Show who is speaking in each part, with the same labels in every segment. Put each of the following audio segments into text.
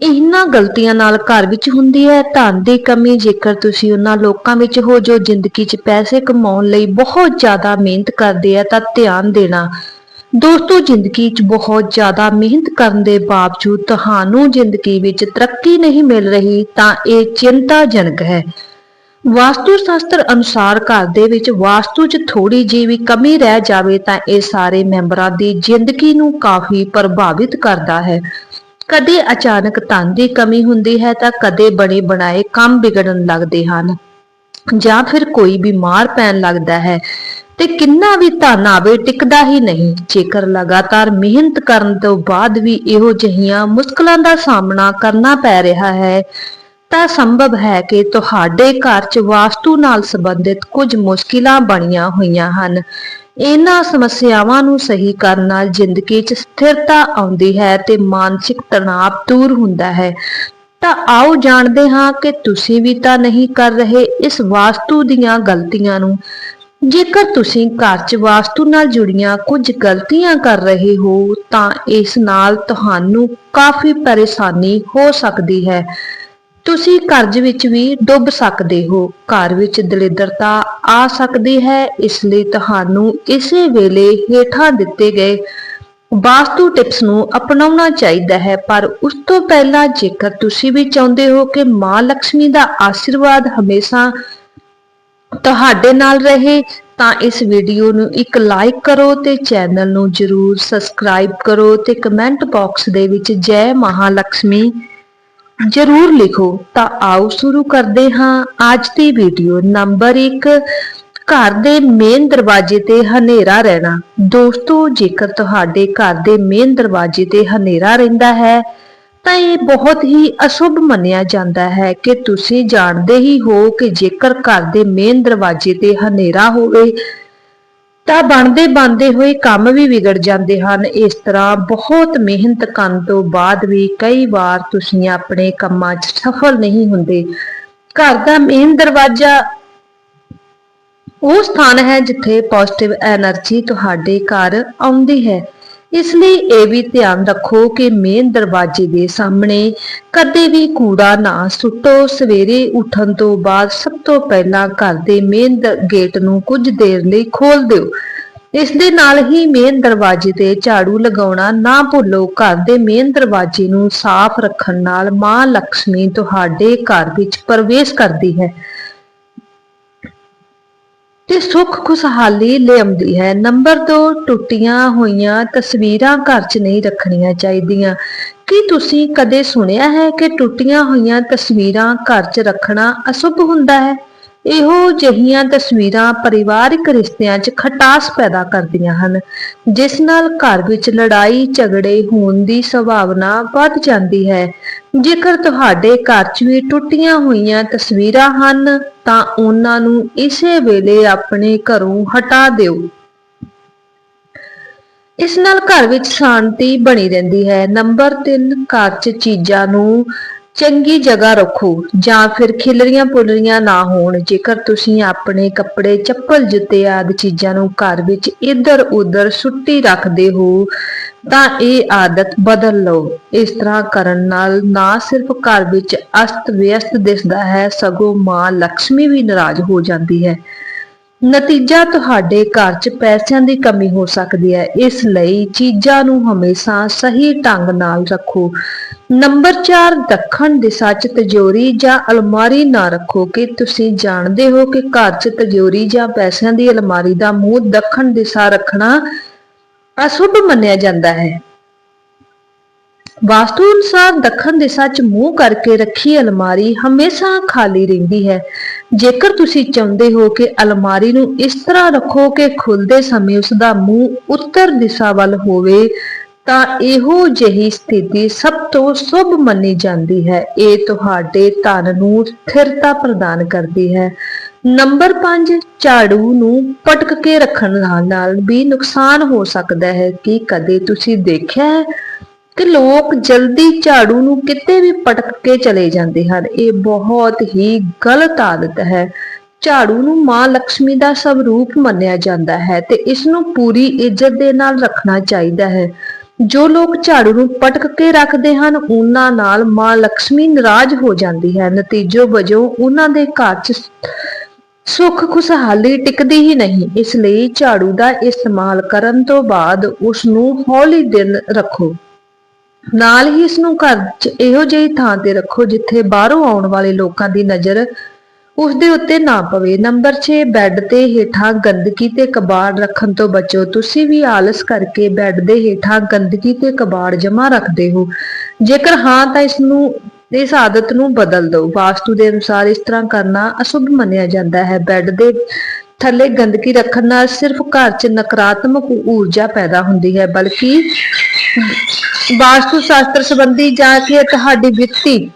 Speaker 1: ਇਹਨਾਂ ਗਲਤੀਆਂ ਨਾਲ ਘਰ ਵਿੱਚ ਹੁੰਦੀ ਹੈ। ਧਨ ਦੀ ਕਮੀ, ਜੇਕਰ ਤੁਸੀਂ ਉਹਨਾਂ ਲੋਕਾਂ ਵਿੱਚ ਹੋ ਜੋ ਜ਼ਿੰਦਗੀ 'ਚ ਪੈਸੇ ਕਮਾਉਣ ਲਈ ਬਹੁਤ ਜ਼ਿਆਦਾ ਮਿਹਨਤ ਕਰਦੇ ਆ, ਤਾਂ ਧਿਆਨ ਦੇਣਾ। ਦੋਸਤੋ, ਜ਼ਿੰਦਗੀ 'ਚ ਬਹੁਤ ਜ਼ਿਆਦਾ ਮਿਹਨਤ ਕਰਨ ਦੇ ਬਾਵਜੂਦ ਤੁਹਾਨੂੰ ਜ਼ਿੰਦਗੀ ਵਿੱਚ ਤਰੱਕੀ ਨਹੀਂ ਮਿਲ ਰਹੀ, ਤਾਂ ਇਹ ਚਿੰਤਾਜਨਕ ਹੈ। ਵਾਸਤੂ ਸ਼ਾਸਤਰ ਅਨੁਸਾਰ ਘਰ ਦੇ ਵਿੱਚ ਵਾਸਤੂ 'ਚ ਥੋੜੀ ਜਿਹੀ ਵੀ ਕਮੀ ਰਹਿ ਜਾਵੇ, ਤਾਂ ਇਹ ਸਾਰੇ ਮੈਂਬਰਾਂ ਦੀ ਜ਼ਿੰਦਗੀ ਨੂੰ ਕਾਫੀ ਪ੍ਰਭਾਵਿਤ ਕਰਦਾ ਹੈ। ਕਦੇ ਅਚਾਨਕ ਧਨ ਦੀ ਕਮੀ ਹੁੰਦੀ ਹੈ ਤਾਂ ਕਦੇ ਬਣੇ ਬਣਾਏ ਕੰਮ ਵਿਗੜਨ ਲੱਗਦੇ ਹਨ। ਜਾਂ ਫਿਰ ਕੋਈ ਬਿਮਾਰ ਪੈਣ ਲੱਗਦਾ ਹੈ ਤੇ ਕਿੰਨਾ ਵੀ ਧਨ ਆਵੇ ਟਿਕਦਾ ਹੀ ਨਹੀਂ। ਜੇਕਰ ਲਗਾਤਾਰ ਮਿਹਨਤ ਕਰਨ ਤੋਂ ਬਾਅਦ ਵੀ ਇਹੋ ਜਿਹੀਆਂ ਮੁਸ਼ਕਲਾਂ ਦਾ ਸਾਹਮਣਾ ਕਰਨਾ ਪੈ ਰਿਹਾ ਹੈ, ਤਾਂ ਸੰਭਵ ਹੈ ਕਿ ਤੁਹਾਡੇ ਘਰ 'ਚ ਵਾਸਤੂ ਨਾਲ ਸੰਬੰਧਿਤ ਕੁਝ ਮੁਸ਼ਕਿਲਾਂ ਬਣੀਆਂ ਹੋਈਆਂ ਹਨ। ਇਹਨਾਂ ਸਮੱਸਿਆਵਾਂ ਨੂੰ ਸਹੀ ਕਰਨ ਨਾਲ ਜ਼ਿੰਦਗੀ 'ਚ ਸਥਿਰਤਾ ਆਉਂਦੀ ਹੈ ਤੇ ਮਾਨਸਿਕ ਤਣਾਅ ਦੂਰ ਹੁੰਦਾ ਹੈ। ਤਾਂ ਆਓ ਜਾਣਦੇ ਹਾਂ ਕਿ ਤੁਸੀਂ ਵੀ ਤਾਂ ਨਹੀਂ ਕਰ ਰਹੇ ਇਸ ਵਾਸਤੂ ਦੀਆਂ ਗਲਤੀਆਂ ਨੂੰ। ਜੇਕਰ ਤੁਸੀਂ ਘਰ 'ਚ ਵਾਸਤੂ ਨਾਲ ਜੁੜੀਆਂ ਕੁਝ ਗਲਤੀਆਂ ਕਰ ਰਹੇ ਹੋ, ਤਾਂ ਇਸ ਨਾਲ ਤੁਹਾਨੂੰ ਕਾਫੀ ਪਰੇਸ਼ਾਨੀ ਹੋ ਸਕਦੀ ਹੈ। ਤੁਸੀਂ ਕਰਜ਼ ਵਿੱਚ ਵੀ ਡੁੱਬ ਸਕਦੇ ਹੋ। ਘਰ ਵਿੱਚ ਦਲੇਦਰਤਾ ਆ ਸਕਦੀ ਹੈ। ਇਸ ਲਈ ਤੁਹਾਨੂੰ ਇਸੇ ਵੇਲੇ ਹੇਠਾਂ ਦਿੱਤੇ ਗਏ ਵਾਸਤੂ ਟਿਪਸ ਨੂੰ ਅਪਣਾਉਣਾ ਚਾਹੀਦਾ ਹੈ। ਪਰ ਉਸ ਤੋਂ ਪਹਿਲਾਂ ਜੇਕਰ ਤੁਸੀਂ ਵੀ ਚਾਹੁੰਦੇ ਹੋ ਕਿ ਮਾਂ ਲక్ష్ਮੀ ਦਾ ਆਸ਼ੀਰਵਾਦ ਹਮੇਸ਼ਾ ਤੁਹਾਡੇ ਨਾਲ ਰਹੇ, ਤਾਂ ਇਸ ਵੀਡੀਓ ਨੂੰ ਇੱਕ ਲਾਈਕ ਕਰੋ ਤੇ ਚੈਨਲ ਨੂੰ ਜਰੂਰ ਸਬਸਕ੍ਰਾਈਬ ਕਰੋ ਤੇ ਕਮੈਂਟ ਬਾਕਸ ਦੇ ਵਿੱਚ ਜੈ ਮਹਾਲక్ష్ਮੀ ਜਰੂਰ ਲਿਖੋ, ਤਾਂ ਆਓ ਸ਼ੁਰੂ ਕਰਦੇ ਹਾਂ ਅੱਜ ਦੀ ਵੀਡੀਓ ਨੰਬਰ 1 ਘਰ ਦੇ ਮੇਨ ਦਰਵਾਜ਼ੇ ਤੇ ਹਨੇਰਾ ਰਹਿਣਾ। ਦੋਸਤੋ, ਜੇਕਰ ਤੁਹਾਡੇ ਘਰ ਦੇ ਮੇਨ ਦਰਵਾਜ਼ੇ ਤੇ ਹਨੇਰਾ ਰਹਿੰਦਾ ਹੈ, ਤਾਂ ਇਹ ਬਹੁਤ ਹੀ ਅਸ਼ੁਭ ਮੰਨਿਆ ਜਾਂਦਾ ਹੈ ਕਿ ਤੁਸੀਂ ਜਾਣਦੇ ਹੀ ਹੋ ਕਿ ਜੇਕਰ ਘਰ ਦੇ ਮੇਨ ਦਰਵਾਜ਼ੇ ਤੇ ਹਨੇਰਾ ਹੋਵੇ ਤਾਂ ਬਣਦੇ ਬਣਦੇ ਹੋਏ ਕੰਮ ਵੀ ਵਿਗੜ ਜਾਂਦੇ ਹਨ। ਇਸ ਤਰ੍ਹਾਂ ਬਹੁਤ ਮਿਹਨਤ ਕਰਨ ਤੋਂ ਬਾਅਦ ਵੀ ਕਈ ਵਾਰ ਤੁਸੀਂ ਆਪਣੇ ਕੰਮਾਂ 'ਚ ਸਫਲ ਨਹੀਂ ਹੁੰਦੇ। ਘਰ ਦਾ ਮੇਨ ਦਰਵਾਜ਼ਾ ਉਹ ਸਥਾਨ ਹੈ ਜਿੱਥੇ ਪੋਜ਼ਿਟਿਵ એનર્ਜੀ ਤੁਹਾਡੇ ਘਰ ਆਉਂਦੀ ਹੈ। ਇਸ ਲਈ ਇਹ ਵੀ ਧਿਆਨ ਰੱਖੋ ਕਿ ਮੇਨ ਦਰਵਾਜ਼ੇ ਦੇ ਸਾਹਮਣੇ ਕਦੇ ਵੀ ਕੂੜਾ ਨਾ ਸੁੱਟੋ। ਸਵੇਰੇ ਉੱਠਣ ਤੋਂ ਬਾਅਦ ਸਭ ਤੋਂ ਪਹਿਲਾਂ ਘਰ ਦੇ ਮੇਨ ਗੇਟ ਨੂੰ ਕੁਝ ਦੇਰ ਲਈ ਖੋਲ ਦਿਓ। ਇਸ ਦੇ ਨਾਲ ਹੀ ਮੇਨ ਦਰਵਾਜ਼ੇ ਤੇ ਝਾੜੂ ਲਗਾਉਣਾ ਨਾ ਭੁੱਲੋ। ਘਰ ਦੇ ਮੇਨ ਦਰਵਾਜ਼ੇ ਨੂੰ ਸਾਫ਼ ਰੱਖਣ ਨਾਲ ਮਾਂ ਲక్ష్ਮੀ ਤੁਹਾਡੇ ਘਰ ਵਿੱਚ ਪ੍ਰਵੇਸ਼ ਕਰਦੀ ਹੈ। ਤੇ ਸੁੱਖ ਖੁਸ਼ਹਾਲੀ ਲਿਆਉਂਦੀ ਹੈ। ਨੰਬਰ 2 ਟੁੱਟੀਆਂ ਹੋਈਆਂ ਤਸਵੀਰਾਂ ਘਰ 'ਚ ਨਹੀਂ ਰੱਖਣੀਆਂ ਚਾਹੀਦੀਆਂ। ਕੀ ਤੁਸੀਂ ਕਦੇ ਸੁਣਿਆ ਹੈ ਕਿ ਟੁੱਟੀਆਂ ਹੋਈਆਂ ਤਸਵੀਰਾਂ ਘਰ 'ਚ ਰੱਖਣਾ ਅਸ਼ੁਭ ਹੁੰਦਾ ਹੈ? ਇਹੋ ਜਿਹੀਆਂ ਤਸਵੀਰਾਂ ਪਰਿਵਾਰਿਕ ਰਿਸ਼ਤਿਆਂ 'ਚ ਖਟਾਸ ਪੈਦਾ ਕਰਦੀਆਂ ਹਨ, ਜਿਸ ਨਾਲ ਘਰ ਵਿੱਚ ਲੜਾਈ, ਝਗੜੇ ਹੋਣ ਦੀ ਸੰਭਾਵਨਾ ਵੱਧ ਜਾਂਦੀ ਹੈ। ਜੇਕਰ ਤੁਹਾਡੇ ਘਰ 'ਚ ਵੀ ਟੁੱਟੀਆਂ ਹੋਈਆਂ ਤਸਵੀਰਾਂ ਹਨ, ਤਾਂ ਉਹਨਾਂ ਨੂੰ ਇਸੇ ਵੇਲੇ ਆਪਣੇ ਘਰੋਂ ਹਟਾ ਦਿਓ। ਇਸ ਨਾਲ ਘਰ ਵਿੱਚ ਸ਼ਾਂਤੀ ਬਣੀ ਰਹਿੰਦੀ ਹੈ। ਨੰਬਰ 3 ਘਰ 'ਚ ਚੀਜ਼ਾਂ ਨੂੰ ਚੰਗੀ ਜਗ੍ਹਾ ਰੱਖੋ ਜਾਂ ਫਿਰ ਖਿਲਰੀਆਂ ਪੁਲਰੀਆਂ ਨਾ ਹੋਣ। ਜੇਕਰ ਤੁਸੀਂ ਆਪਣੇ ਕੱਪੜੇ ਚੱਪਲ ਜੁੱਤੇ ਆਦਿ ਚੀਜ਼ਾਂ ਨੂੰ ਘਰ ਵਿੱਚ ਇੱਧਰ ਉੱਧਰ ਸੁੱਟੀ ਰੱਖਦੇ ਹੋ, ਤਾਂ ਇਹ ਆਦਤ ਬਦਲ ਲਓ। ਇਸ ਤਰ੍ਹਾਂ ਕਰਨ ਨਾਲ ਨਾ ਸਿਰਫ ਘਰ ਵਿੱਚ ਅਸਤ ਵਿਅਸਤ ਦਿਸਦਾ ਹੈ, ਸਗੋਂ ਮਾਂ ਲక్ష్ਮੀ ਵੀ ਨਾਰਾਜ਼ ਹੋ ਜਾਂਦੀ ਹੈ। ਨਤੀਜਾ ਤੁਹਾਡੇ ਘਰ 'ਚ ਪੈਸਿਆਂ ਦੀ ਕਮੀ ਹੋ ਸਕਦੀ ਹੈ। ਇਸ ਲਈ ਚੀਜ਼ਾਂ ਨੂੰ ਹਮੇਸ਼ਾ ਸਹੀ ਢੰਗ ਨਾਲ ਰੱਖੋ। ਨੰਬਰ 4 ਦੱਖਣ ਦਿਸ਼ਾ 'ਚ ਤਜੋਰੀ ਜਾਂ ਅਲਮਾਰੀ ਨਾ ਰੱਖੋ ਕਿ ਤੁਸੀਂ ਜਾਣਦੇ ਹੋ ਕਿ ਘਰ 'ਚ ਤਜੋਰੀ ਜਾਂ ਪੈਸਿਆਂ ਦੀ ਅਲਮਾਰੀ ਦਾ ਮੂੰਹ ਦੱਖਣ ਦਿਸ਼ਾ ਰੱਖਣਾ ਅਸ਼ੁਭ ਮੰਨਿਆ ਜਾਂਦਾ ਹੈ। ਵਾਸਤੂ ਅਨੁਸਾਰ, ਦੱਖਣ ਦਿਸ਼ਾ 'ਚ ਮੂੰਹ ਕਰਕੇ ਰੱਖੀ ਅਲਮਾਰੀ ਹਮੇਸ਼ਾ ਖਾਲੀ ਰਹਿੰਦੀ ਹੈ। ਜੇਕਰ ਤੁਸੀਂ ਚਾਹੁੰਦੇ ਹੋ ਕਿ ਅਲਮਾਰੀ ਨੂੰ ਇਸ ਤਰ੍ਹਾਂ ਰੱਖੋ ਕਿ ਖੁੱਲਦੇ ਸਮੇਂ ਉਸ ਦਾ ਮੂੰਹ ਉੱਤਰ ਦਿਸ਼ਾ ਵੱਲ ਹੋਵੇ, ਤਾਂ ਇਹੋ ਜਿਹੀ ਸਥਿਤੀ ਸਭ ਤੋਂ ਸ਼ੁਭ ਮੰਨੀ ਜਾਂਦੀ ਹੈ। ਇਹ ਤੁਹਾਡੇ ਧਨ ਨੂੰ ਸਥਿਰਤਾ ਪ੍ਰਦਾਨ ਕਰਦੀ ਹੈ। ਨੰਬਰ 5 ਝਾੜੂ ਨੂੰ ਪਟਕ ਕੇ ਰੱਖਣ ਨਾਲ ਵੀ ਨੁਕਸਾਨ ਹੋ ਸਕਦਾ ਹੈ ਕਿ ਕਦੇ ਤੁਸੀਂ ਦੇਖਿਆ ਹੈ? ਕਿ ਲੋਕ ਜਲਦੀ ਝਾੜੂ ਨੂੰ ਕਿਤੇ ਵੀ ਪਟਕ ਕੇ ਚਲੇ ਜਾਂਦੇ ਹਨ। ਇਹ ਬਹੁਤ ਹੀ ਗਲਤ ਆਦਤ ਹੈ। ਝਾੜੂ ਨੂੰ ਮਾਂ ਲక్ష్ਮੀ ਦਾ ਸਵਰੂਪ ਮੰਨਿਆ ਜਾਂਦਾ ਹੈ ਤੇ ਇਸ ਨੂੰ ਪੂਰੀ ਇੱਜ਼ਤ ਦੇ ਨਾਲ ਰੱਖਣਾ ਚਾਹੀਦਾ ਹੈ। ਜੋ ਲੋਕ ਝਾੜੂ ਨੂੰ ਪਟਕ ਕੇ ਰੱਖਦੇ ਹਨ, ਉਹਨਾਂ ਨਾਲ ਮਾਂ ਲక్ష్ਮੀ ਨਰਾਜ਼ ਹੋ ਜਾਂਦੀ ਹੈ। ਨਤੀਜੋ ਵਜੋਂ ਉਹਨਾਂ ਦੇ ਘਰ 'ਚ ਸੁੱਖ ਖੁਸ਼ਹਾਲੀ ਟਿਕਦੀ ਹੀ ਨਹੀਂ, ਇਸ ਲਈ ਝਾੜੂ ਦਾ ਇਸਤੇਮਾਲ ਕਰਨ ਤੋਂ ਬਾਅਦ ਉਸ ਨੂੰ ਹੌਲੀ ਦਿਨ ਰੱਖੋ। ਨਾਲ ਹੀ ਇਸ ਨੂੰ ਘਰ 'ਚ ਇਹੋ ਜਿਹੀ ਥਾਂ ਤੇ ਰੱਖੋ ਜਿੱਥੇ ਬਾਹਰੋਂ ਆਉਣ ਵਾਲੇ ਲੋਕਾਂ ਦੀ ਨਜ਼ਰ ਉਸ ਦੇ ਉੱਤੇ ਨਾ ਪਵੇ। ਨੰਬਰ 6 ਬੈੱਡ ਤੇ ਹੇਠਾਂ ਗੰਦਗੀ ਤੇ ਕਬਾੜ ਰੱਖਣ ਤੋਂ ਬਚੋ। ਤੁਸੀਂ ਵੀ ਆਲਸ ਕਰਕੇ ਬੈੱਡ ਦੇ ਹੇਠਾਂ ਗੰਦਗੀ ਤੇ ਕਬਾੜ ਜਮਾ ਰੱਖਦੇ ਹੋ। ਜੇਕਰ ਹਾਂ, ਤਾਂ ਇਸ ਨੂੰ ਇਸ ਆਦਤ ਨੂੰ ਬਦਲ ਦਿਓ। ਵਾਸਤੂ ਦੇ ਅਨੁਸਾਰ ਇਸ ਤਰ੍ਹਾਂ ਕਰਨਾ ਅਸ਼ੁਭ ਮੰਨਿਆ ਜਾਂਦਾ ਹੈ। ਬੈੱਡ ਦੇ ਥੱਲੇ ਗੰਦਗੀ ਰੱਖਣ ਨਾਲ ਸਿਰਫ ਘਰ 'ਚ ਨਕਾਰਾਤਮਕ ਊਰਜਾ ਪੈਦਾ ਹੁੰਦੀ ਹੈ, ਬਲਕਿ ਵਾਸਤੂ ਸ਼ਾਸਤਰ ਸੰਬੰਧੀ ਜਾਂ ਕਿ ਤੁਹਾਡੀ ਵਿੱਤੀ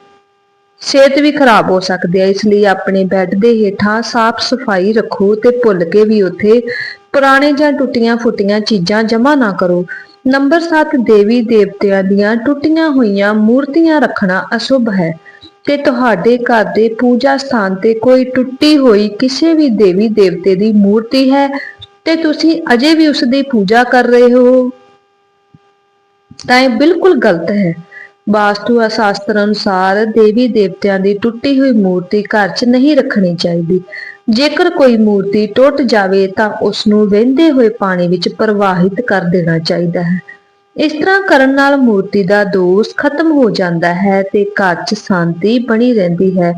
Speaker 1: ਸਿਹਤ ਵੀ ਖਰਾਬ ਹੋ ਸਕਦੀ ਹੈ। ਇਸ ਲਈ ਆਪਣੇ ਬੈੱਡ ਦੇ ਹੇਠਾਂ ਸਾਫ਼ ਸਫ਼ਾਈ ਰੱਖੋ ਤੇ ਭੁੱਲ ਕੇ ਵੀ ਉੱਥੇ ਪੁਰਾਣੇ ਜਾਂ ਟੁੱਟੀਆਂ ਫੁੱਟੀਆਂ ਚੀਜ਼ਾਂ ਜਮ੍ਹਾਂ ਨਾ ਕਰੋ। ਨੰਬਰ 7 ਦੇਵੀ ਦੇਵਤਿਆਂ ਦੀਆਂ ਟੁੱਟੀਆਂ ਹੋਈਆਂ ਮੂਰਤੀਆਂ ਰੱਖਣਾ ਅਸ਼ੁਭ ਹੈ ਤੇ ਤੁਹਾਡੇ ਘਰ ਦੇ ਪੂਜਾ ਸਥਾਨ ਤੇ ਕੋਈ ਟੁੱਟੀ ਹੋਈ ਕਿਸੇ ਵੀ ਦੇਵੀ ਦੇਵਤੇ ਦੀ ਮੂਰਤੀ ਹੈ ਤੇ ਤੁਸੀਂ ਅਜੇ ਵੀ ਉਸ ਦੀ ਪੂਜਾ ਕਰ ਰਹੇ ਹੋ। ਤਾਂ ਇਹ ਬਿਲਕੁਲ ਗਲਤ ਹੈ। ਵਾਸਤੂ ਸ਼ਾਸਤਰ ਅਨੁਸਾਰ ਦੇਵੀ ਦੇਵਤਿਆਂ ਦੀ ਟੁੱਟੀ ਹੋਈ ਮੂਰਤੀ ਘਰ 'ਚ ਨਹੀਂ ਰੱਖਣੀ ਚਾਹੀਦੀ। ਜੇਕਰ ਕੋਈ ਮੂਰਤੀ ਟੁੱਟ ਜਾਵੇ ਤਾਂ ਉਸ ਨੂੰ ਵਹਿੰਦੇ ਹੋਏ ਪਾਣੀ ਵਿੱਚ ਪ੍ਰਵਾਹਿਤ ਕਰ ਦੇਣਾ ਚਾਹੀਦਾ ਹੈ। ਇਸ ਤਰ੍ਹਾਂ ਕਰਨ ਨਾਲ ਮੂਰਤੀ ਦਾ ਦੋਸ਼ ਖਤਮ ਹੋ ਜਾਂਦਾ ਹੈ ਤੇ ਘਰ 'ਚ ਸ਼ਾਂਤੀ ਬਣੀ ਰਹਿੰਦੀ ਹੈ।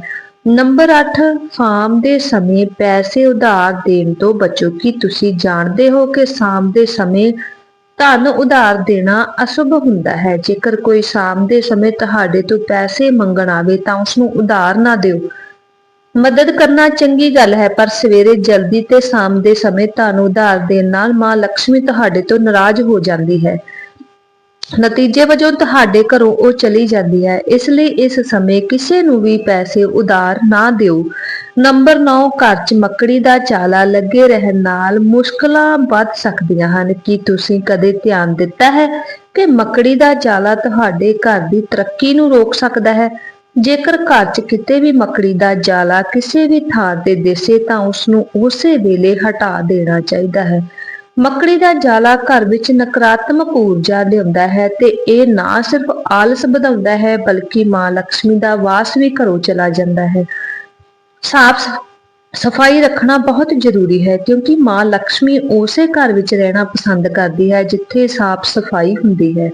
Speaker 1: ਨੰਬਰ 8 ਸ਼ਾਮ ਦੇ ਸਮੇਂ ਪੈਸੇ ਉਧਾਰ ਦੇਣ ਤੋਂ ਬਚੋ। ਕਿ ਤੁਸੀਂ ਜਾਣਦੇ ਹੋ ਕਿ ਸ਼ਾਮ ਦੇ ਸਮੇਂ ਧਨ ਉਧਾਰ ਦੇਣਾ ਅਸ਼ੁਭ ਹੁੰਦਾ ਹੈ। ਜੇਕਰ ਕੋਈ ਸ਼ਾਮ ਦੇ ਸਮੇਂ ਤੁਹਾਡੇ ਤੋਂ ਪੈਸੇ ਮੰਗਣ ਆਵੇ ਤਾਂ ਉਸ ਨੂੰ ਉਧਾਰ ਨਾ ਦਿਓ। ਮਦਦ ਕਰਨਾ ਚੰਗੀ ਗੱਲ ਹੈ, ਪਰ ਸਵੇਰੇ ਜਲਦੀ ਤੇ ਸ਼ਾਮ ਦੇ ਸਮੇਂ ਧਨ ਉਧਾਰ ਦੇਣ ਨਾਲ ਮਾਂ ਲక్ష్ਮੀ ਤੁਹਾਡੇ ਤੋਂ ਨਾਰਾਜ਼ ਹੋ ਜਾਂਦੀ ਹੈ। ਨਤੀਜੇ ਵਜੋਂ ਤੁਹਾਡੇ ਘਰੋਂ ਉਹ ਚਲੀ ਜਾਂਦੀ ਹੈ। ਇਸ ਲਈ ਇਸ ਸਮੇਂ ਕਿਸੇ ਨੂੰ ਵੀ ਪੈਸੇ ਉਧਾਰ ਨਾ ਦਿਓ। ਨੰਬਰ 9 ਘਰ 'ਚ ਮੱਕੜੀ ਦਾ ਚਾਲਾ ਲੱਗੇ ਰਹਿਣ ਨਾਲ ਮੁਸ਼ਕਲਾਂ ਵੱਧ ਸਕਦੀਆਂ ਹਨ। ਕੀ ਤੁਸੀਂ ਕਦੇ ਧਿਆਨ ਦਿੱਤਾ ਹੈ ਕਿ ਮੱਕੜੀ ਦਾ ਚਾਲਾ ਤੁਹਾਡੇ ਘਰ ਦੀ ਤਰੱਕੀ ਨੂੰ ਰੋਕ ਸਕਦਾ ਹੈ? ਜੇਕਰ ਘਰ 'ਚ ਕਿਤੇ ਵੀ ਮੱਕੜੀ ਦਾ ਜਾਲਾ ਕਿਸੇ ਵੀ ਥਾਂ ਤੇ ਦਿਸੇ ਤਾਂ ਉਸ ਨੂੰ ਉਸੇ ਵੇਲੇ ਹਟਾ ਦੇਣਾ ਚਾਹੀਦਾ ਹੈ। ਮੱਕੜੀ ਦਾ ਜਾਲਾ ਘਰ ਵਿੱਚ ਨਕਾਰਾਤਮਕ ਊਰਜਾ ਲਿਆਉਂਦਾ ਹੈ ਤੇ ਇਹ ਨਾ ਸਿਰਫ ਆਲਸ ਵਧਾਉਂਦਾ ਹੈ, ਬਲਕਿ ਮਾਂ ਲਕਸ਼ਮੀ ਦਾ ਵਾਸ ਵੀ ਘਰੋਂ ਚਲਾ ਜਾਂਦਾ ਹੈ। ਸਾਫ਼ ਸਫ਼ਾਈ ਰੱਖਣਾ ਬਹੁਤ ਜ਼ਰੂਰੀ ਹੈ, ਕਿਉਂਕਿ ਮਾਂ ਲਕਸ਼ਮੀ ਉਸੇ ਘਰ ਵਿੱਚ ਰਹਿਣਾ ਪਸੰਦ ਕਰਦੀ ਹੈ, ਜਿੱਥੇ ਸਾਫ਼ ਸਫ਼ਾਈ ਹੁੰਦੀ ਹੈ।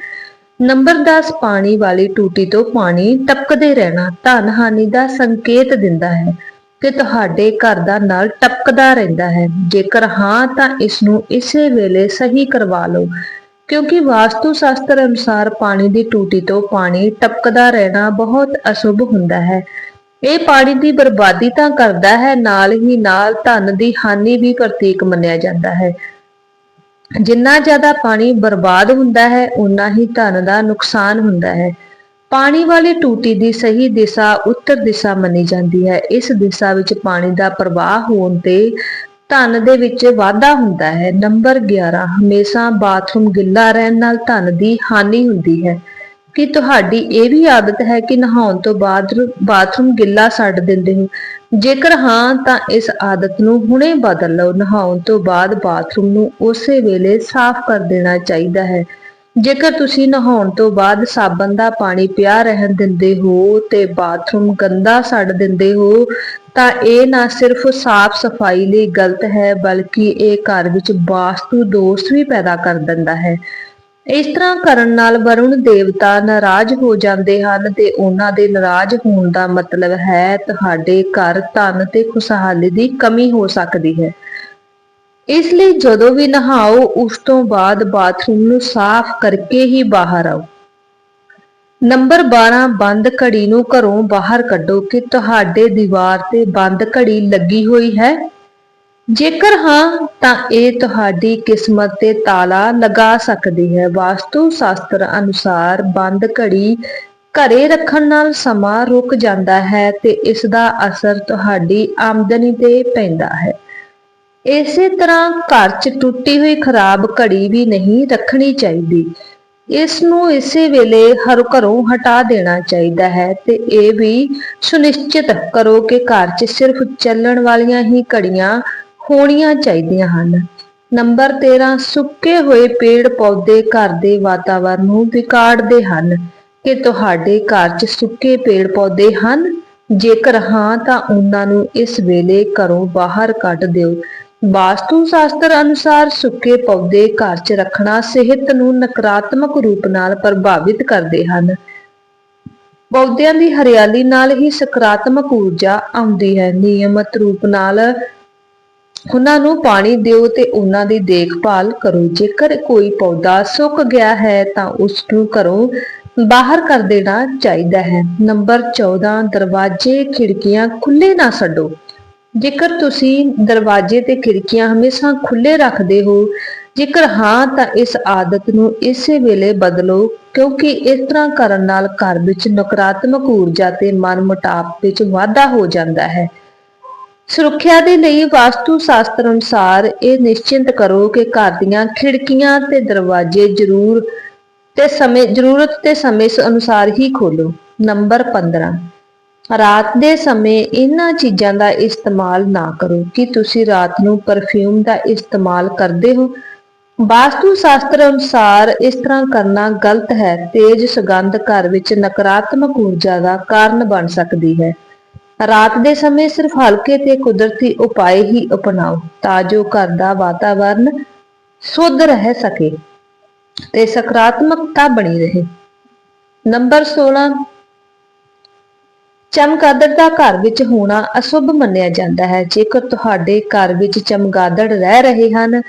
Speaker 1: ਨੰਬਰ 10 ਪਾਣੀ ਵਾਲੀ ਟੂਟੀ ਤੋਂ ਪਾਣੀ ਟਪਕਦੇ ਰਹਿਣਾ ਧਨ ਹਾਨੀ ਦਾ ਸੰਕੇਤ ਦਿੰਦਾ ਹੈ। ਕਿ ਤੁਹਾਡੇ ਘਰ ਦਾ ਨਲ ਟਪਕਦਾ ਰਹਿੰਦਾ ਹੈ। ਜੇਕਰ ਹਾਂ, ਤਾਂ ਇਸ ਨੂੰ ਇਸੇ ਵੇਲੇ ਸਹੀ ਕਰਵਾ ਲਓ। ਕਿਉਂਕਿ ਵਾਸਤੂ ਸ਼ਾਸਤਰ ਅਨੁਸਾਰ ਪਾਣੀ ਦੀ ਟੂਟੀ ਤੋਂ ਪਾਣੀ ਟਪਕਦਾ ਰਹਿਣਾ ਬਹੁਤ ਅਸ਼ੁਭ ਹੁੰਦਾ ਹੈ। ਇਹ ਪਾਣੀ ਦੀ ਬਰਬਾਦੀ ਤਾਂ ਕਰਦਾ ਹੈ, ਨਾਲ ਹੀ ਨਾਲ ਧਨ ਦੀ ਹਾਨੀ ਵੀ ਪ੍ਰਤੀਕ ਮੰਨਿਆ ਜਾਂਦਾ ਹੈ। ਜਿੰਨਾ ਜ਼ਿਆਦਾ ਪਾਣੀ ਬਰਬਾਦ ਹੁੰਦਾ ਹੈ ਉਨਾ ਹੀ ਧਨ ਦਾ ਨੁਕਸਾਨ ਹੁੰਦਾ ਹੈ। ਪਾਣੀ ਵਾਲੀ ਟੂਟੀ ਦੀ ਸਹੀ ਦਿਸ਼ਾ ਉੱਤਰ ਦਿਸ਼ਾ ਮੰਨੀ ਜਾਂਦੀ ਹੈ। ਇਸ ਦਿਸ਼ਾ ਵਿੱਚ ਪਾਣੀ ਦਾ ਪ੍ਰਵਾਹ ਹੋਣ ਤੇ ਧਨ ਦੇ ਵਿੱਚ ਵਾਧਾ ਹੁੰਦਾ ਹੈ। ਨੰਬਰ 11 ਹਮੇਸ਼ਾ ਬਾਥਰੂਮ ਗਿੱਲਾ ਰਹਿਣ ਨਾਲ ਧਨ ਦੀ ਹਾਨੀ ਹੁੰਦੀ ਹੈ। ਕਿ ਤੁਹਾਡੀ ਇਹ ਵੀ ਆਦਤ ਹੈ ਕਿ ਨਹਾਉਣ ਤੋਂ ਬਾਅਦ ਬਾਥਰੂਮ ਗਿੱਲਾ ਛੱਡ ਦਿੰਦੇ ਹੋ? ਜੇਕਰ ਹਾਂ, ਤਾਂ ਇਸ ਆਦਤ ਨੂੰ ਹੁਣੇ ਬਦਲ ਲਓ। ਨਹਾਉਣ ਤੋਂ ਬਾਅਦ ਬਾਥਰੂਮ ਨੂੰ ਉਸੇ ਵੇਲੇ ਸਾਫ਼ ਕਰ ਦੇਣਾ ਚਾਹੀਦਾ ਹੈ। ਜੇਕਰ ਤੁਸੀਂ ਨਹਾਉਣ ਤੋਂ ਬਾਅਦ ਸਾਬਣ ਦਾ ਪਾਣੀ ਪਿਆ ਰਹਿਣ ਦਿੰਦੇ ਹੋ ਤੇ ਬਾਥਰੂਮ ਗੰਦਾ ਛੱਡ ਦਿੰਦੇ ਹੋ, ਤਾਂ ਇਹ ਨਾ ਸਿਰਫ ਸਾਫ਼ ਸਫ਼ਾਈ ਲਈ ਗਲਤ ਹੈ, ਬਲਕਿ ਇਹ ਘਰ ਵਿੱਚ ਵਾਸਤੂ ਦੋਸ਼ ਵੀ ਪੈਦਾ ਕਰ ਦਿੰਦਾ ਹੈ। ਇਸ ਤਰ੍ਹਾਂ ਕਰਨ ਨਾਲ ਵਰੁਣ ਦੇਵਤਾ ਨਾਰਾਜ਼ ਹੋ ਜਾਂਦੇ ਹਨ ਤੇ ਉਹਨਾਂ ਦੇ ਨਾਰਾਜ਼ ਹੋਣ ਦਾ ਮਤਲਬ ਹੈ, ਤੁਹਾਡੇ ਘਰ ਧਨ ਤੇ ਖੁਸ਼ਹਾਲੀ ਦੀ ਕਮੀ ਹੋ ਸਕਦੀ ਹੈ। ਇਸ ਲਈ ਜਦੋਂ ਵੀ ਨਹਾਓ, ਉਸ ਤੋਂ ਬਾਅਦ ਬਾਥਰੂਮ ਨੂੰ ਸਾਫ਼ ਕਰਕੇ ਹੀ ਬਾਹਰ ਆਓ। ਨੰਬਰ 12 ਬੰਦ ਘੜੀ ਨੂੰ ਘਰੋਂ ਬਾਹਰ ਕੱਢੋ ਕਿ ਤੁਹਾਡੇ ਦੀਵਾਰ ਤੇ ਬੰਦ ਘੜੀ ਲੱਗੀ ਹੋਈ ਹੈ। ਜੇਕਰ ਹਾਂ, ਤਾਂ ਇਹ ਤੁਹਾਡੀ ਕਿਸਮਤ ਤੇ ਤਾਲਾ ਲਗਾ ਸਕਦੀ ਹੈ। ਵਾਸਤੂ ਸ਼ਾਸਤਰ ਅਨੁਸਾਰ ਬੰਦ ਘੜੀ ਘਰੇ ਰੱਖਣ ਨਾਲ ਸਮਾਂ ਰੁਕ ਜਾਂਦਾ ਹੈ ਤੇ ਇਸ ਦਾ ਅਸਰ ਤੁਹਾਡੀ ਆਮਦਨੀ ਤੇ ਪੈਂਦਾ ਹੈ। ਇਸੇ ਤਰ੍ਹਾਂ ਘਰ 'ਚ ਟੁੱਟੀ ਹੋਈ ਖਰਾਬ ਘੜੀ ਵੀ ਨਹੀਂ ਰੱਖਣੀ ਚਾਹੀਦੀ। ਇਸ ਨੂੰ ਇਸੇ ਵੇਲੇ ਹਰ ਘਰੋਂ ਹਟਾ ਦੇਣਾ ਚਾਹੀਦਾ ਹੈ ਤੇ ਇਹ ਵੀ ਸੁਨਿਸ਼ਚਿਤ ਕਰੋ ਕਿ ਘਰ 'ਚ ਸਿਰਫ ਚੱਲਣ ਵਾਲੀਆਂ ਹੀ ਘੜੀਆਂ ਹੋਣੀਆਂ ਚਾਹੀਦੀਆਂ ਹਨ। ਨੰਬਰ 13 ਸੁੱਕੇ ਹੋਏ ਪੇੜ ਪੌਦੇ ਘਰ ਦੇ ਵਾਤਾਵਰਣ ਨੂੰ ਵਿਗਾੜਦੇ ਹਨ। ਕਿ ਤੁਹਾਡੇ ਘਰ 'ਚ ਸੁੱਕੇ ਪੇੜ ਪੌਦੇ ਹਨ? ਜੇਕਰ ਹਾਂ ਤਾਂ ਉਹਨਾਂ ਨੂੰ ਇਸ ਵੇਲੇ ਘਰੋਂ ਬਾਹਰ ਕੱਢ ਦਿਓ। ਵਾਸਤੂ ਸ਼ਾਸਤਰ ਅਨੁਸਾਰ ਸੁੱਕੇ ਪੌਦੇ ਘਰ 'ਚ ਰੱਖਣਾ ਸਿਹਤ ਨੂੰ ਨਕਾਰਾਤਮਕ ਰੂਪ ਨਾਲ ਪ੍ਰਭਾਵਿਤ ਕਰਦੇ ਹਨ। ਪੌਦਿਆਂ ਦੀ ਹਰਿਆਲੀ ਨਾਲ ਹੀ ਸਕਾਰਾਤਮਕ ਊਰਜਾ ਆਉਂਦੀ ਹੈ। ਨਿਯਮਤ ਰੂਪ ਨਾਲ ਉਹਨਾਂ ਨੂੰ ਪਾਣੀ ਦਿਓ ਤੇ ਉਹਨਾਂ ਦੀ ਦੇਖਭਾਲ ਕਰੋ। ਜੇਕਰ ਕੋਈ ਪੌਦਾ ਸੁੱਕ ਗਿਆ ਹੈ ਤਾਂ ਉਸ ਨੂੰ ਘਰੋਂ ਬਾਹਰ ਕਰ ਦੇਣਾ ਚਾਹੀਦਾ ਹੈ। ਨੰਬਰ 14 ਦਰਵਾਜ਼ੇ, ਖਿੜਕੀਆਂ ਖੁੱਲੇ ਨਾ ਛੱਡੋ। ਜੇਕਰ ਤੁਸੀਂ ਦਰਵਾਜ਼ੇ ਤੇ ਖਿੜਕੀਆਂ ਹਮੇਸ਼ਾ ਖੁੱਲੇ ਰੱਖਦੇ ਹੋ, ਜੇਕਰ ਹਾਂ ਤਾਂ ਇਸ ਆਦਤ ਨੂੰ ਇਸੇ ਵੇਲੇ ਬਦਲੋ, ਕਿਉਂਕਿ ਇਸ ਤਰ੍ਹਾਂ ਕਰਨ ਨਾਲ ਘਰ ਵਿੱਚ ਨਕਾਰਾਤਮਕ ਊਰਜਾ ਤੇ ਮਨਮੁਟਾਵ ਵਿੱਚ ਵਾਧਾ ਹੋ ਜਾਂਦਾ ਹੈ। ਸੁਰੱਖਿਆ ਦੇ ਲਈ ਵਾਸਤੂ ਸ਼ਾਸਤਰ ਅਨੁਸਾਰ ਇਹ ਨਿਸ਼ਚਿੰਤ ਕਰੋ ਕਿ ਘਰ ਦੀਆਂ ਖਿੜਕੀਆਂ ਤੇ ਦਰਵਾਜ਼ੇ ਜ਼ਰੂਰ ਤੇ ਸਮੇਂ, ਜ਼ਰੂਰਤ ਤੇ ਸਮੇਂ ਅਨੁਸਾਰ ਹੀ ਖੋਲੋ ਨੰਬਰ 15 ਰਾਤ ਦੇ ਸਮੇਂ ਇਹਨਾਂ ਚੀਜ਼ਾਂ ਦਾ ਇਸਤੇਮਾਲ ਨਾ ਕਰੋ ਕਿ ਤੁਸੀਂ ਰਾਤ ਨੂੰ ਪਰਫਿਊਮ ਦਾ ਇਸਤੇਮਾਲ ਕਰਦੇ ਹੋ। ਵਾਸਤੂ ਸ਼ਾਸਤਰ ਅਨੁਸਾਰ ਇਸ ਤਰ੍ਹਾਂ ਕਰਨਾ ਗਲਤ ਹੈ, ਤੇਜ਼ ਸੁਗੰਧ ਘਰ ਵਿੱਚ ਨਕਾਰਾਤਮਕ ਊਰਜਾ ਦਾ ਕਾਰਨ ਬਣ ਸਕਦੀ ਹੈ। ਰਾਤ ਦੇ ਸਮੇਂ ਸਿਰਫ ਹਲਕੇ ਤੇ ਕੁਦਰਤੀ ਉਪਾਅ ਹੀ ਅਪਣਾਓ ਤਾਂ ਜੋ ਘਰ ਦਾ ਵਾਤਾਵਰਣ ਸ਼ੁੱਧ ਰਹਿ ਸਕੇ ਤੇ ਸਕਾਰਾਤਮਕਤਾ ਬਣੀ ਰਹੇ। ਨੰਬਰ 16 ਚਮਗਾਦੜ ਦਾ ਘਰ ਵਿੱਚ ਹੋਣਾ ਅਸ਼ੁਭ ਮੰਨਿਆ ਜਾਂਦਾ ਹੈ। ਜੇਕਰ ਤੁਹਾਡੇ ਘਰ ਵਿੱਚ ਚਮਗਾਦੜ ਰਹਿ ਰਹੇ ਹਨ,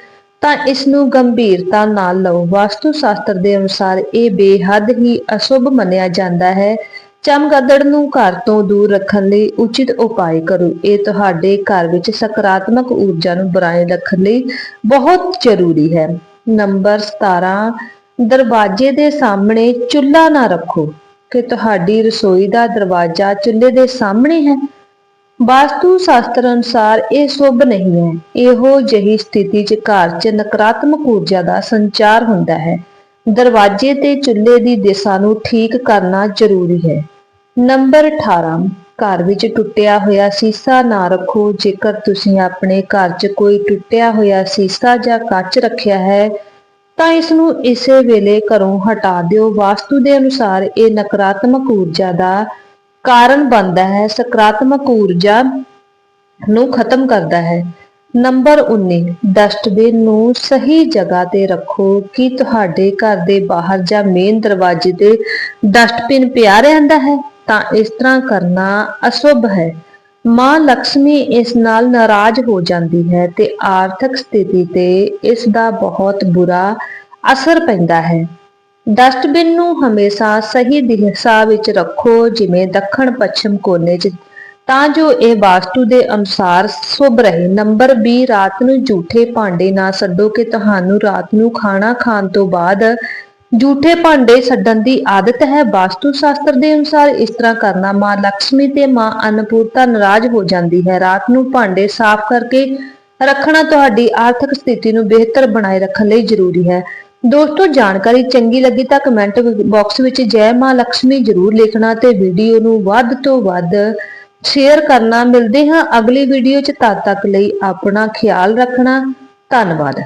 Speaker 1: ਤਾਂ ਇਸ ਨੂੰ ਗੰਭੀਰਤਾ ਨਾਲ ਲਓ। ਵਾਸਤੂ ਸ਼ਾਸਤਰ ਦੇ ਅਨੁਸਾਰ ਇਹ ਬੇਹੱਦ ਹੀ ਅਸ਼ੁਭ ਮੰਨਿਆ ਜਾਂਦਾ ਹੈ। ਚਮਗਾਦੜ ਨੂੰ ਘਰ ਤੋਂ ਦੂਰ ਰੱਖਣ ਲਈ ਉਚਿਤ ਉਪਾਅ ਕਰੋ। ਇਹ ਤੁਹਾਡੇ ਘਰ ਵਿੱਚ ਸਕਾਰਾਤਮਕ ਊਰਜਾ ਨੂੰ ਬਣਾਏ ਰੱਖਣ ਲਈ ਬਹੁਤ ਜ਼ਰੂਰੀ ਹੈ। ਨੰਬਰ 17 ਦਰਵਾਜ਼ੇ ਦੇ ਸਾਹਮਣੇ ਚੁੱਲ੍ਹਾ ਨਾ ਰੱਖੋ। ਕਿ ਤੁਹਾਡੀ ਰਸੋਈ ਦਾ ਦਰਵਾਜ਼ਾ ਚੁੱਲ੍ਹੇ ਦੇ ਸਾਹਮਣੇ ਹੈ। ਵਾਸਤੂ ਸ਼ਾਸਤਰ ਅਨੁਸਾਰ ਇਹ ਸ਼ੁਭ ਨਹੀਂ ਹੈ। ਇਹੋ ਜਿਹੀ ਸਥਿਤੀ 'ਚ ਘਰ 'ਚ ਨਕਾਰਾਤਮਕ ਊਰਜਾ ਦਾ ਸੰਚਾਰ ਹੁੰਦਾ ਹੈ। ਦਰਵਾਜ਼ੇ ਤੇ ਚੁੱਲ੍ਹੇ ਦੀ ਦਿਸ਼ਾ ਨੂੰ ਠੀਕ ਕਰਨਾ ਜ਼ਰੂਰੀ ਹੈ। ਨੰਬਰ 18 ਘਰ ਵਿੱਚ ਟੁੱਟਿਆ ਹੋਇਆ ਸੀਸਾ ਨਾ ਰੱਖੋ। ਜੇਕਰ ਤੁਸੀਂ ਆਪਣੇ ਘਰ 'ਚ ਕੋਈ ਟੁੱਟਿਆ ਹੋਇਆ ਸੀਸਾ ਜਾਂ ਕੱਚ ਰੱਖਿਆ ਹੈ ਤਾਂ ਇਸ ਨੂੰ ਇਸੇ ਵੇਲੇ ਘਰੋਂ ਹਟਾ ਦਿਓ। ਵਾਸਤੂ ਦੇ ਅਨੁਸਾਰ ਇਹ ਨਕਾਰਾਤਮਕ ਊਰਜਾ ਦਾ ਕਾਰਨ ਬਣਦਾ ਹੈ। ਸਕਾਰਾਤਮਕ ਊਰਜਾ ਨੂੰ ਖਤਮ ਕਰਦਾ ਹੈ। ਨੰਬਰ 19 ਡਸਟਬਿਨ ਨੂੰ ਸਹੀ ਜਗ੍ਹਾ ਤੇ ਰੱਖੋ। ਕਿ ਤੁਹਾਡੇ ਘਰ ਦੇ ਬਾਹਰ ਜਾਂ ਮੇਨ ਦਰਵਾਜ਼ੇ ਤੇ ਡਸਟਬਿਨ ਪਿਆ ਰਹਿੰਦਾ ਹੈ? ਤਾਂ ਇਸ ਤਰ੍ਹਾਂ ਕਰਨਾ ਅਸ਼ੁਭ ਹੈ। ਮਾਂ ਲక్ష్ਮੀ ਇਸ ਨਾਲ ਨਾਰਾਜ਼ ਹੋ ਜਾਂਦੀ ਹੈ ਤੇ ਆਰਥਿਕ ਸਥਿਤੀ ਤੇ ਇਸ ਦਾ ਬਹੁਤ ਬੁਰਾ ਅਸਰ ਪੈਂਦਾ ਹੈ। ਡਸਟਬਿਨ ਨੂੰ ਹਮੇਸ਼ਾ ਸਹੀ ਦਿਸ਼ਾ ਵਿੱਚ ਰੱਖੋ, ਜਿਵੇਂ ਦੱਖਣ ਪੱਛਮ ਕੋਨੇ 'ਚ। ਤਾਂ ਜੋ ਇਹ ਵਾਸਤੂ ਦੇ ਅਨੁਸਾਰ ਸ਼ੁਭ ਰਹੇ। ਨੰਬਰ 20 ਰਾਤ ਨੂੰ ਝੂਠੇ ਭਾਂਡੇ ਨਾ ਛੱਡੋ ਕਿ ਤੁਹਾਨੂੰ ਰਾਤ ਨੂੰ ਖਾਣਾ ਖਾਣ ਤੋਂ ਬਾਅਦ ਜੂਠੇ ਭਾਂਡੇ ਛੱਡਣ ਦੀ ਆਦਤ ਹੈ। ਵਾਸਤੂ ਸ਼ਾਸਤਰ ਦੇ ਅਨੁਸਾਰ ਇਸ ਤਰ੍ਹਾਂ ਕਰਨਾ ਮਾਂ ਲక్ష్ਮੀ ਤੇ ਮਾਂ ਅਨਪੂਰਤਾ ਨਾਰਾਜ਼ ਹੋ ਜਾਂਦੀ ਹੈ। ਰਾਤ ਨੂੰ ਭਾਂਡੇ ਸਾਫ਼ ਕਰਕੇ ਰੱਖਣਾ ਤੁਹਾਡੀ ਆਰਥਿਕ ਸਥਿਤੀ ਨੂੰ ਬਿਹਤਰ ਬਣਾਏ ਰੱਖਣ ਲਈ ਜ਼ਰੂਰੀ ਹੈ। ਦੋਸਤੋ, ਜਾਣਕਾਰੀ ਚੰਗੀ ਲੱਗੀ ਤਾਂ ਕਮੈਂਟ ਬਾਕਸ ਵਿੱਚ ਜੈ ਮਾਂ ਲక్ష్ਮੀ ਜ਼ਰੂਰ ਲਿਖਣਾ ਤੇ ਵੀਡੀਓ ਨੂੰ ਵੱਧ ਤੋਂ ਵੱਧ ਸ਼ੇਅਰ ਕਰਨਾ। ਮਿਲਦੇ ਹਾਂ ਅਗਲੀ ਵੀਡੀਓ 'ਚ। ਤਦ ਤੱਕ ਲਈ ਆਪਣਾ ਖਿਆਲ ਰੱਖਣਾ। ਧੰਨਵਾਦ।